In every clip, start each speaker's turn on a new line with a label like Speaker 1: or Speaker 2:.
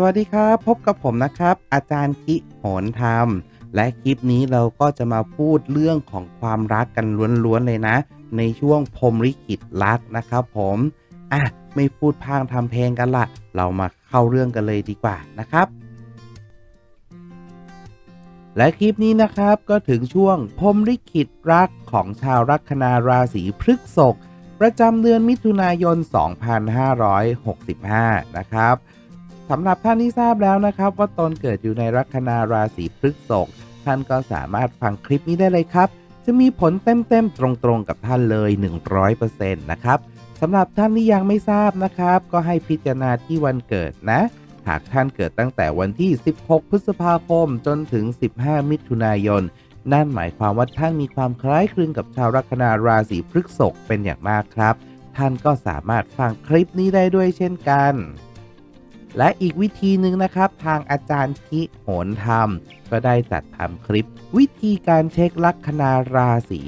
Speaker 1: สวัสดีครับ พบกับผมนะครับ อาจารย์คิโหนธรรม และคลิปนี้เราก็จะมาพูดเรื่องของความรักกันล้วนๆเลยนะ ในช่วงพรมลิขิตรักนะครับผมอะไม่พูดพางทำเพลงกันละเรามาเข้าเรื่องกันเลยดีกว่านะครับ และคลิปนี้นะครับก็ถึงช่วงพรมลิขิตรักของชาวลัคนาราศีพฤษภประจำเดือนมิถุนายน 2565 นะครับ สำหรับท่านที่ทราบแล้วนะครับ ว่าตนเกิดอยู่ในลัคนาราศีพฤษภท่านก็สามารถฟังคลิปนี้ได้เลยครับ จะมีผลเต็มๆตรงๆกับท่านเลย 100%นะครับสำหรับท่านที่ยังไม่ทราบนะครับ ก็ให้พิจารณาที่วันเกิดนะ หากท่านเกิดตั้งแต่วันที่ 16 พฤษภาคมจนถึง 15 มิถุนายน นั่นหมายความว่าท่านมีความคล้ายคลึงกับชาวลัคนาราศีพฤษภเป็นอย่างมากครับ ท่านก็สามารถฟังคลิปนี้ได้ด้วยเช่นกัน และอีกวิธีหนึ่งนะครับ ทางอาจารย์คิโหนธรรม ก็ได้จัดทำคลิป วิธีการเช็คลัคนาราศี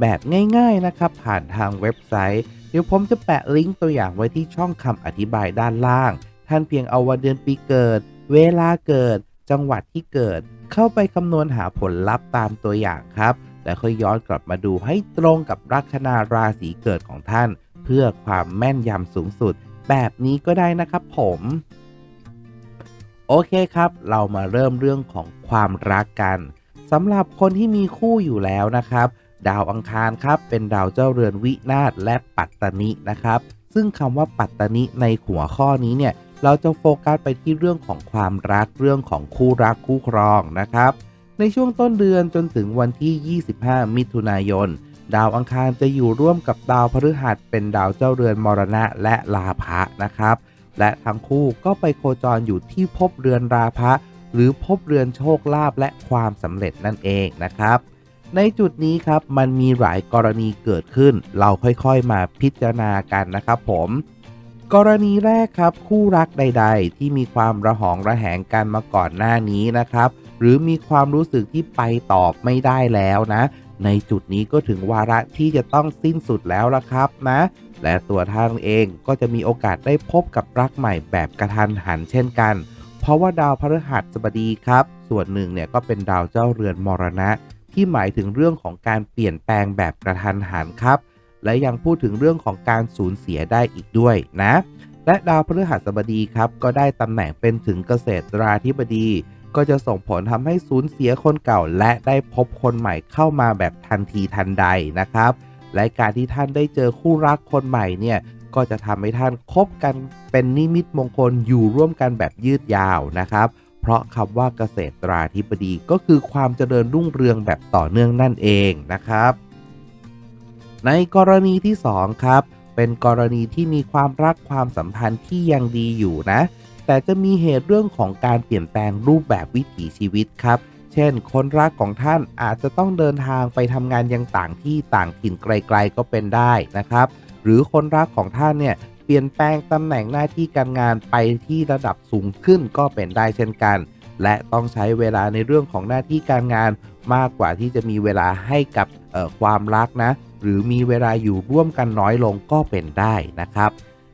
Speaker 1: แบบง่ายๆนะครับ ผ่านทางเว็บไซต์ เดี๋ยวผมจะแปะลิงก์ตัวอย่างไว้ที่ช่องคำอธิบายด้านล่าง ท่านเพียงเอาวันเดือนปีเกิด เวลาเกิด จังหวัดที่เกิด เข้าไปคำนวณหาผลลัพธ์ตามตัวอย่างครับ แล้วค่อยย้อนกลับมาดูให้ตรงกับลัคนาราศีเกิดของท่าน เพื่อความแม่นยำสูงสุด แบบนี้ก็ได้นะครับผม โอเคครับ เรามาเริ่มเรื่องของความรักกันสำหรับคนที่มีคู่อยู่แล้วนะครับ ดาวอังคารครับ เป็นดาวเจ้าเรือนวินาศและปัตตนินะครับ ซึ่งคำว่าปัตตนิในหัวข้อนี้เนี่ย เราจะโฟกัสไปที่เรื่องของความรักเรื่องของคู่รักคู่ครองนะครับ ในช่วงต้นเดือนจนถึงวันที่ 25 มิถุนายน ดาวอังคารจะอยู่ร่วมกับดาวพฤหัสเป็นดาวเจ้าเรือนมรณะและลาภะนะครับ และทั้งคู่ก็ไปโคจรอยู่ที่ภพเรือนราภะหรือภพเรือนโชคลาภและความสำเร็จนั่นเองนะครับ ในจุดนี้ครับมันมีหลายกรณีเกิดขึ้น เราค่อยๆมาพิจารณากันนะครับผม กรณีแรกครับคู่รักใด ๆ ที่มีความระหองระแหงกันมาก่อนหน้านี้นะครับ หรือมีความรู้สึกที่ไปตอบไม่ได้แล้วนะ ในจุดนี้ก็ถึงวาระที่จะต้องสิ้นสุดแล้วละครับนะ และตัวท่านเองก็จะมีโอกาสได้พบกับรักใหม่แบบกระทันหันเช่นกัน เพราะว่าดาวพฤหัสบดีครับ ส่วนหนึ่งเนี่ยก็เป็นดาวเจ้าเรือนมรณะ ที่หมายถึงเรื่องของการเปลี่ยนแปลงแบบกระทันหันครับ และยังพูดถึงเรื่องของการสูญเสียได้อีกด้วยนะ และดาวพฤหัสบดีครับ ก็ได้ตำแหน่งเป็นถึงเกษตราธิบดี ก็จะส่งผลทำให้สูญเสียคนเก่า และได้พบคนใหม่เข้ามาแบบทันทีทันใดนะครับ และการที่ท่านได้เจอคู่รักคนใหม่เนี่ยก็จะทำให้ท่านคบกันเป็นนิมิตมงคลอยู่ร่วมกันแบบยืดยาวนะครับ เพราะคำว่าเกษตราธิบดีก็คือความเจริญรุ่งเรืองแบบต่อเนื่องนั่นเองนะครับ ในกรณีที่ 2 ครับ เป็นกรณีที่มีความรักความสัมพันธ์ที่ยังดีอยู่นะ แต่จะมีเหตุเรื่องของการเปลี่ยนแปลงรูปแบบวิถีชีวิตครับ เช่น คนรักของท่านอาจจะต้องเดินทางไปทำงานยังต่างที่ต่างถิ่นไกลๆก็เป็นได้นะครับ หรือคนรักของท่านเนี่ยเปลี่ยนแปลงตำแหน่งหน้าที่การงานไปที่ระดับสูงขึ้นก็เป็นได้เช่นกัน และต้องใช้เวลาในเรื่องของหน้าที่การงานมากกว่าที่จะมีเวลาให้กับความรักนะ หรือมีเวลาอยู่ร่วมกันน้อยลงก็เป็นได้นะครับ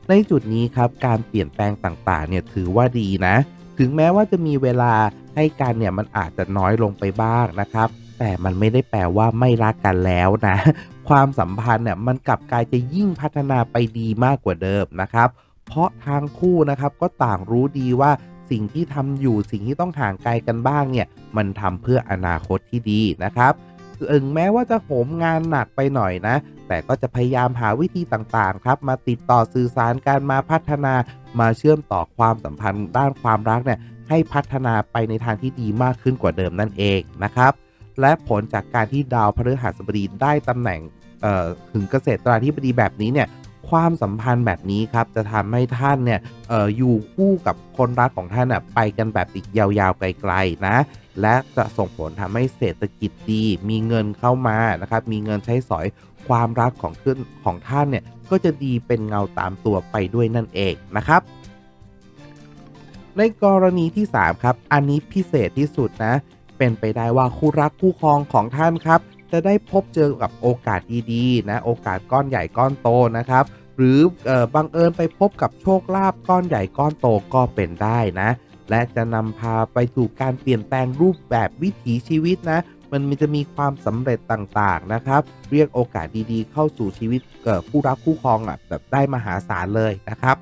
Speaker 1: ในจุดนี้ครับการเปลี่ยนแปลงต่างๆเนี่ยถือว่าดีนะ ถึงแม้ว่าจะมีเวลาให้กันเนี่ยมันอาจจะน้อยลงไปบ้างนะครับ แต่มันไม่ได้แปลว่าไม่รักกันแล้วนะ ความสัมพันธ์เนี่ยมันกลับกลายจะยิ่งพัฒนาไปดีมากกว่าเดิมนะครับ เพราะทางคู่นะครับก็ต่างรู้ดีว่าสิ่งที่ทำอยู่สิ่งที่ต้องห่างไกลกันบ้างเนี่ยมันทำเพื่ออนาคตที่ดีนะครับถึงแม้ว่าจะโหมงานหนักไปหน่อยนะ แต่ก็จะพยายามหาวิธีต่างๆ ครับ มาติดต่อสื่อสารการมาพัฒนามาเชื่อมต่อความสัมพันธ์ด้านความรักเนี่ยให้พัฒนาไปในทางที่ดีมากขึ้นกว่าเดิมนั่นเองนะครับและผลจากการที่ดาวพฤหัสบดีได้ตำแหน่งถึงเกษตราธิบดีแบบนี้เนี่ยความสัมพันธ์แบบนี้ครับจะทำให้ท่านเนี่ยอออยู่คู่กับคนรักของท่านอะไปกันแบบอีกยาวๆไกลๆนะ และจะส่งผลทำให้เศรษฐกิจดี มีเงินเข้ามานะครับมีเงินใช้สอย ความรักของขึ้นของท่านเนี่ยก็จะดีเป็นเงาตามตัวไปด้วยนั่นเองนะครับ ในกรณีที่ 3 ครับ อันนี้พิเศษที่สุดนะ เป็นไปได้ว่าคู่รักคู่ครองของท่านครับ จะได้พบเจอกับโอกาสดีๆนะ โอกาสก้อนใหญ่ก้อนโตนะครับ หรืออบังเอิญไปพบกับโชคลาภก้อนใหญ่ก้อนโตก็เป็นได้นะ และจะนำพาไปสู่การเปลี่ยนแปลงรูปแบบวิถีชีวิตนะ มันจะมีความสำเร็จต่างๆนะครับ เรียกโอกาสดีๆ เข้าสู่ชีวิตเกิดผู้รักคู่ครองอะแบบได้มหาศาลเลยนะครับ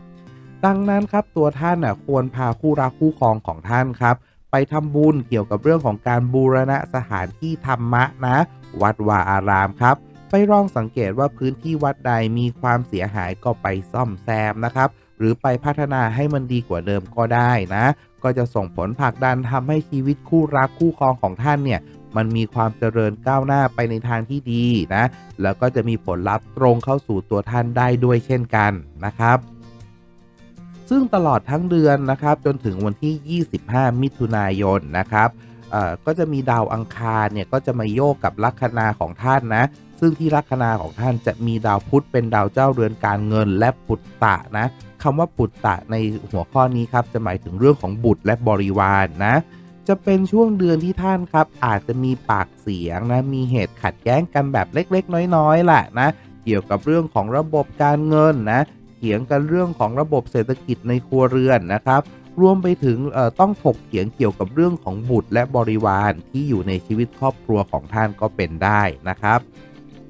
Speaker 1: ดังนั้นครับตัวท่านอะควรพาคู่รักคู่ครองของท่านครับ ไปทำบุญเกี่ยวกับเรื่องของการบูรณะสถานที่ธรรมะนะ วัดวาอารามครับ ไปลองสังเกตว่าพื้นที่วัดใดมีความเสียหายก็ไปซ่อมแซมนะครับหรือไปพัฒนาให้มันดีกว่าเดิมก็ได้นะ ก็จะส่งผลผลักดันทำให้ชีวิตคู่รักคู่ครองของท่านเนี่ย มันมีความเจริญก้าวหน้าไปในทางที่ดีนะ แล้วก็จะมีผลลัพธ์ตรงเข้าสู่ตัวท่านได้ด้วยเช่นกันนะครับ ซึ่งตลอดทั้งเดือนนะครับ จนถึงวันที่ 25 มิถุนายนนะครับเอ่อก็จะมีดาวอังคารเนี่ยก็จะมาโยกกับลัคนาของท่านนะ ซึ่งที่ลัคนาของท่านจะมีดาวพุธเป็นดาวเจ้าเรือนการเงินและปุตตะนะคำว่าปุตตะในหัวข้อนี้ครับจะหมายถึงเรื่องของบุตรและบริวารนนะ จะเป็นช่วงเดือนที่ท่านครับ อาจจะมีปากเสียงนะมีเหตุขัดแย้งกันแบบเล็กๆ น้อยๆแหละนะเกี่ยวกับเรื่องของระบบการเงินนะเถียงกันเรื่องของระบบเศรษฐกิจในครัวเรือนนะครับรวมไปถึงต้องถกเถียงเกี่ยวกับเรื่องของบุตรและบริวารที่อยู่ในชีวิตครอบครัวของท่านก็เป็นได้นะครับ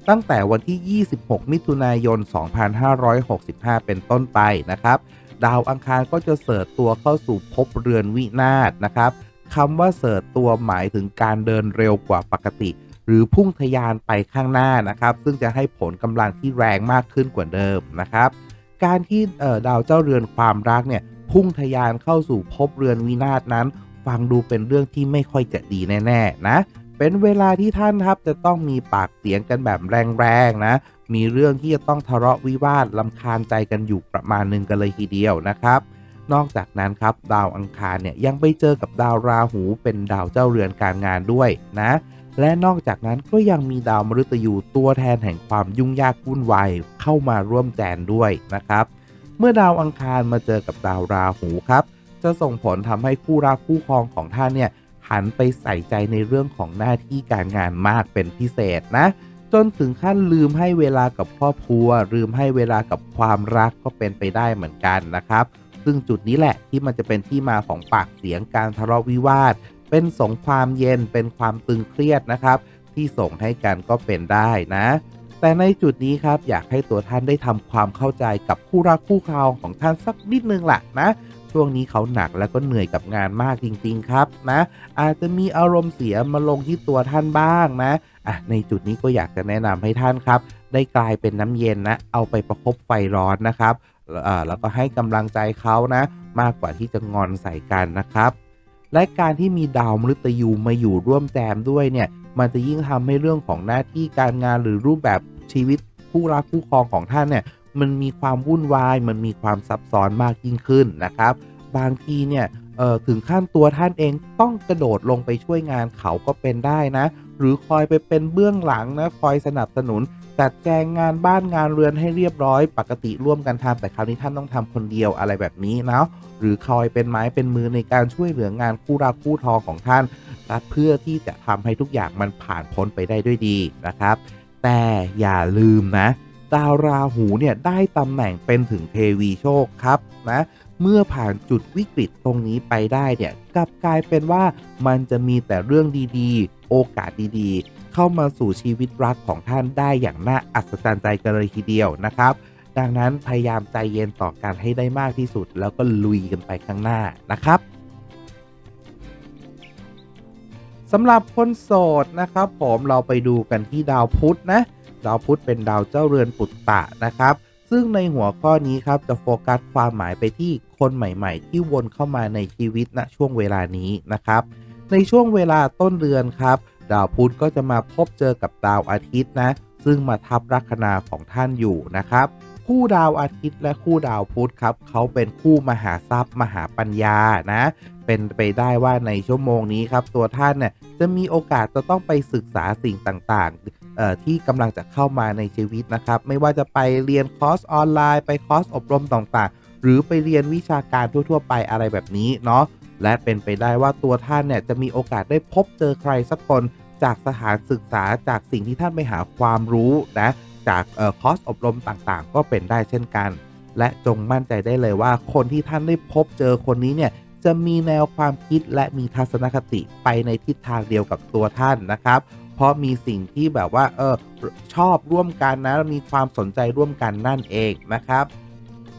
Speaker 1: ตั้งแต่วันที่ 26 มิถุนายน 2565 เป็นต้นไปนะครับ ดาวอังคารก็จะเสิร์ตตัวเข้าสู่ภพเรือนวินาศนะครับ คำว่าเสิร์ตตัวหมายถึงการเดินเร็วกว่าปกติ หรือพุ่งทะยานไปข้างหน้านะครับ ซึ่งจะให้ผลกำลังที่แรงมากขึ้นกว่าเดิมนะครับ การที่ดาวเจ้าเรือนความรักเนี่ยพุ่งทะยานเข้าสู่ภพเรือนวินาศนั้น ฟังดูเป็นเรื่องที่ไม่ค่อยจะดีแน่ๆนะเป็นเวลาที่ท่านครับจะต้องมีปากเสียงกันแบบแรงๆนะ มีเรื่องที่จะต้องทะเลาะวิวาทลำคาญใจกันอยู่ประมาณหนึ่งกันเลยทีเดียวนะครับ นอกจากนั้นครับดาวอังคารเนี่ยยังไปเจอกับดาวราหูเป็นดาวเจ้าเรือนการงานด้วยนะ และนอกจากนั้นก็ยังมีดาวมฤตยูตัวแทนแห่งความยุ่งยากวุ่นวายเข้ามาร่วมแจนด้วยนะครับ เมื่อดาวอังคารมาเจอกับดาวราหูครับ จะส่งผลทำให้คู่รักคู่ครองของท่านเนี่ยหันไปใส่ใจในเรื่องของหน้าที่การงานมากเป็นพิเศษนะ จนถึงขั้นลืมให้เวลากับครอบครัว ลืมให้เวลากับความรักก็เป็นไปได้เหมือนกันนะครับ ซึ่งจุดนี้แหละที่มันจะเป็นที่มาของปากเสียงการทะเลาะวิวาท เป็นสงความเย็นเป็นความตึงเครียดนะครับ ที่ส่งให้กันก็เป็นได้นะ แต่ในจุดนี้ครับอยากให้ตัวท่านได้ทำความเข้าใจกับคู่รักคู่ครองของท่านสักนิดนึงแหละนะช่วงนี้เขาหนักแล้วก็เหนื่อยกับงานมากจริงๆครับนะ อาจจะมีอารมณ์เสียมาลงที่ตัวท่านบ้างนะอะในจุดนี้ก็อยากจะแนะนำให้ท่านครับ ได้กลายเป็นน้ำเย็นนะ เอาไปประคบไฟร้อนนะครับ แล้วก็ให้กำลังใจเขานะ มากกว่าที่จะงอนใส่กันนะครับและการที่มีดาวมฤตยูมาอยู่ร่วมแจมด้วยเนี่ย มันจะยิ่งทำให้เรื่องของหน้าที่การงานหรือรูปแบบชีวิตคู่รักคู่ครองของท่านเนี่ย มันมีความวุ่นวาย มันมีความซับซ้อนมากยิ่งขึ้นนะครับ บางทีเนี่ย ถึงขั้นตัวท่านเองต้องกระโดดลงไปช่วยงานเขาก็เป็นได้นะ หรือคอยไปเป็นเบื้องหลังนะคอยสนับสนุน จัดแจงงานบ้านงานเรือนให้เรียบร้อย ปกติร่วมกันทำแต่คราวนี้ท่านต้องทำคนเดียวอะไรแบบนี้นะหรือคอยเป็นไม้เป็นมือในการช่วยเหลืองานคู่รักคู่ทองของท่านเพื่อที่จะทำให้ทุกอย่างมันผ่านพ้นไปได้ด้วยดีนะครับ แต่อย่าลืมนะดาวราหูเนี่ยได้ตำแหน่งเป็นถึงเทวีโชคครับนะ เมื่อผ่านจุดวิกฤตตรงนี้ไปได้เนี่ยกลับกลายเป็นว่ามันจะมีแต่เรื่องดีๆ โอกาสดีๆ เข้ามาสู่ชีวิตรักของท่านได้อย่างน่าอัศจรรย์ใจกันเลยทีเดียวนะครับ ดังนั้นพยายามใจเย็นต่อการให้ได้มากที่สุด แล้วก็ลุยกันไปข้างหน้านะครับสำหรับคนโสดนะครับ ผมเราไปดูกันที่ดาวพุธนะ ดาวพุธเป็นดาวเจ้าเรือนปุตตะนะครับ ซึ่งในหัวข้อนี้ครับจะโฟกัสความหมายไปที่คนใหม่ ๆ ที่วนเข้ามาในชีวิตณนะช่วงเวลานี้นะครับ ในช่วงเวลาต้นเดือนครับ ดาวพุธก็จะมาพบเจอกับดาวอาทิตย์นะ ซึ่งมาทับลัคนาของท่านอยู่นะครับ คู่ดาวอาทิตย์และคู่ดาวพุธครับเขาเป็นคู่มหาทรัพย์ มหาปัญญานะ เป็นไปได้ว่าในชั่วโมงนี้ครับ ตัวท่านเนี่ยจะมีโอกาสจะต้องไปศึกษาสิ่งต่างๆ ที่กำลังจะเข้ามาในชีวิตนะครับ ไม่ว่าจะไปเรียนคอร์สออนไลน์ไปคอร์สอบรมต่างๆ หรือไปเรียนวิชาการทั่วๆ ไปอะไรแบบนี้เนาะและเป็นไปได้ว่าตัวท่านเนี่ยจะมีโอกาสได้พบเจอใครสักคนจากสถานศึกษาจากสิ่งที่ท่านไปหาความรู้นะจากคอร์สอบรมต่างๆ ก็เป็นได้เช่นกัน และจงมั่นใจได้เลยว่าคนที่ท่านได้พบเจอคนนี้เนี่ยจะมีแนวความคิดและมีทัศนคติไปในทิศทางเดียวกับตัวท่านนะครับ เพราะมีสิ่งที่แบบว่าเออชอบร่วมกันนะมีความสนใจร่วมกันนั่นเองนะครับ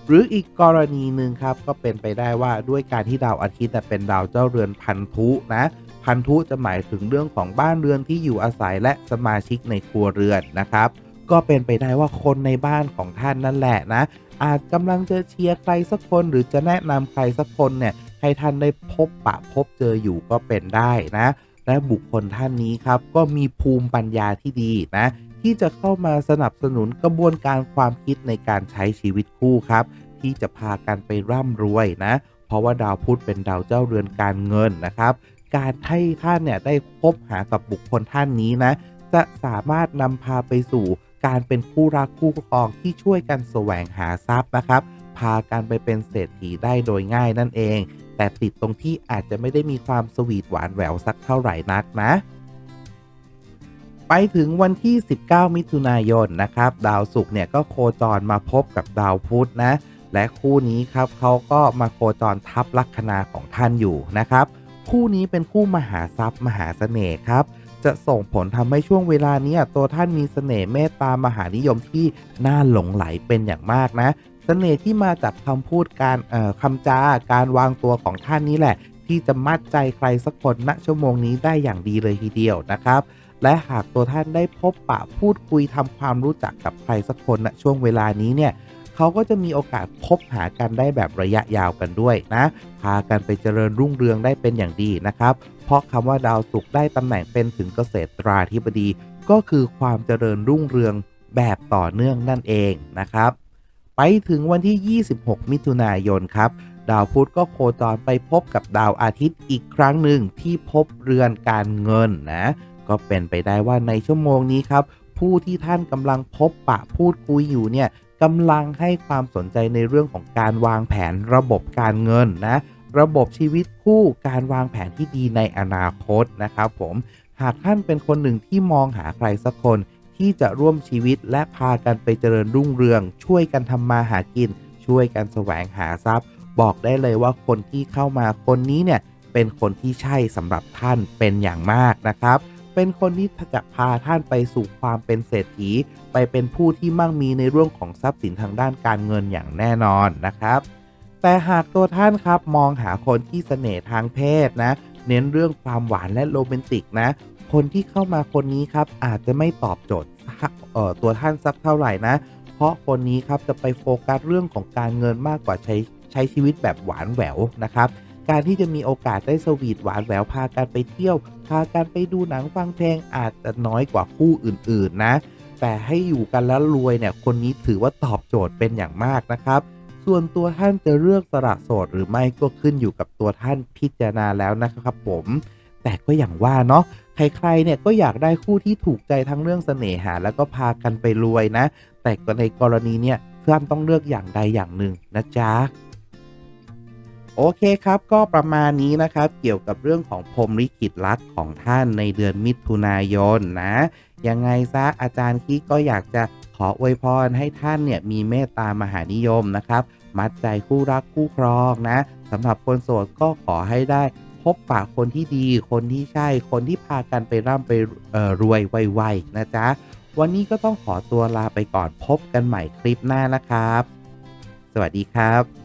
Speaker 1: หรืออีกกรณีหนึ่งครับก็เป็นไปได้ว่าด้วยการที่ดาวอาทิตย์เป็นดาวเจ้าเรือนพันธุนะพันธุจะหมายถึงเรื่องของบ้านเรือนที่อยู่อาศัยและสมาชิกในครัวเรือนนะครับ ก็เป็นไปได้ว่าคนในบ้านของท่านนั่นแหละนะ อาจกำลังจะเชียร์ใครสักคนหรือจะแนะนำใครสักคนเนี่ยให้ท่านได้พบปะพบเจออยู่ก็เป็นได้นะ และบุคคลท่านนี้ครับ ก็มีภูมิปัญญาที่ดีนะ ที่จะเข้ามาสนับสนุนกระบวนการความคิดในการใช้ชีวิตคู่ครับ ที่จะพากันไปร่ำรวยนะ เพราะว่าดาวพุธเป็นดาวเจ้าเรือนการเงินนะครับ การให้ท่านเนี่ยได้พบหากับบุคคลท่านนี้นะ จะสามารถนำพาไปสู่การเป็นคู่รักคู่ครองที่ช่วยกันแสวงหาทรัพย์นะครับ พากันไปเป็นเศรษฐีได้โดยง่ายนั่นเอง แต่ติดตรงที่อาจจะไม่ได้มีความสวีทหวานแหววสักเท่าไหร่นักนะ ไปถึงวันที่ 19 มิถุนายนนะครับ ดาวศุกร์เนี่ยก็โคจรมาพบกับดาวพุธนะ และคู่นี้ครับเขาก็มาโคจรทับลัคนาของท่านอยู่นะครับ คู่นี้เป็นคู่มหาทรัพย์มหาเสน่ห์ครับจะส่งผลทำให้ช่วงเวลานี้ตัวท่านมีเสน่ห์เมตตามหานิยมที่น่าหลงไหลเป็นอย่างมากนะ เสน่ห์ที่มาจากคำพูดการเอ่อคำจาการวางตัวของท่านนี้แหละ ที่จะมัดใจใครสักคนณชั่วโมงนี้ได้อย่างดีเลยทีเดียวนะครับ และหากตัวท่านได้พบปะพูดคุยทำความรู้จักกับใครสักคนณช่วงเวลานี้เนี่ยเขาก็จะมีโอกาสพบหากันได้แบบระยะยาวกันด้วยนะ พากันไปเจริญรุ่งเรืองได้เป็นอย่างดีนะครับ เพราะคำว่าดาวศุกร์ได้ตำแหน่งเป็นถึงเกษตราธิบดี ก็คือความเจริญรุ่งเรืองแบบต่อเนื่องนั่นเองนะครับ ไปถึงวันที่ 26 มิถุนายนครับ ดาวพุธก็โคจรไปพบกับดาวอาทิตย์อีกครั้งหนึ่งที่พบเรือนการเงินนะ ก็เป็นไปได้ว่าในชั่วโมงนี้ครับ ผู้ที่ท่านกำลังพบปะพูดคุยอยู่เนี่ยกำลังให้ความสนใจในเรื่องของการวางแผนระบบการเงินนะ ระบบชีวิตคู่การวางแผนที่ดีในอนาคตนะครับผมหากท่านเป็นคนหนึ่งที่มองหาใครสักคน ที่จะร่วมชีวิตและพากันไปเจริญรุ่งเรือง ช่วยกันทำมาหากิน ช่วยกันแสวงหาทรัพย์ บอกได้เลยว่าคนที่เข้ามาคนนี้เนี่ยเป็นคนที่ใช่สำหรับท่านเป็นอย่างมากนะครับ เป็นคนที่จะพาท่านไปสู่ความเป็นเศรษฐี ไปเป็นผู้ที่มั่งมีในเรื่องของทรัพย์สินทางด้านการเงินอย่างแน่นอนนะครับ แต่หากตัวท่านครับมองหาคนที่เสน่ห์ทางเพศนะ เน้นเรื่องความหวานและโรแมนติกนะ คนที่เข้ามาคนนี้ครับอาจจะไม่ตอบโจทย์ เอ่อตัวท่านสักเท่าไหร่นะ เพราะคนนี้ครับจะไปโฟกัสเรื่องของการเงินมากกว่าใช้ใช้ชีวิตแบบหวานแหววนะครับ การที่จะมีโอกาสได้สวีทหวานแหววพากันไปเที่ยว พากันไปดูหนังฟังเพลงอาจจะน้อยกว่าคู่อื่นๆนะ แต่ให้อยู่กันแล้วรวยเนี่ยคนนี้ถือว่าตอบโจทย์เป็นอย่างมากนะครับส่วนตัวท่านจะเลือกสละโสดหรือไม่ก็ขึ้นอยู่กับตัวท่านพิจารณาแล้วนะครับผม แต่ก็อย่างว่าเนาะ ใครๆเนี่ยก็อยากได้คู่ที่ถูกใจทั้งเรื่องเสน่หา แล้วก็พากันไปรวยนะ แต่ก็ในกรณีเนี่ยท่านต้องเลือกอย่างใดอย่างหนึ่งนะจ๊ะโอเคครับ ก็ประมาณนี้นะครับ เกี่ยวกับเรื่องของพรมลิขิตรักของท่านในเดือนมิถุนายนนะ ยังไงซะอาจารย์คิก็อยากจะขออวยพรให้ท่านเนี่ยมีเมตตามหานิยมนะครับ มัดใจคู่รักคู่ครองนะสำหรับคนโสดก็ขอให้ได้ พบปะคนที่ดี คนที่ใช่ คนที่พากันไปร่ำไปรวยไวๆนะจ๊ะ วันนี้ก็ต้องขอตัวลาไปก่อนพบกันใหม่คลิปหน้านะครับ สวัสดีครับ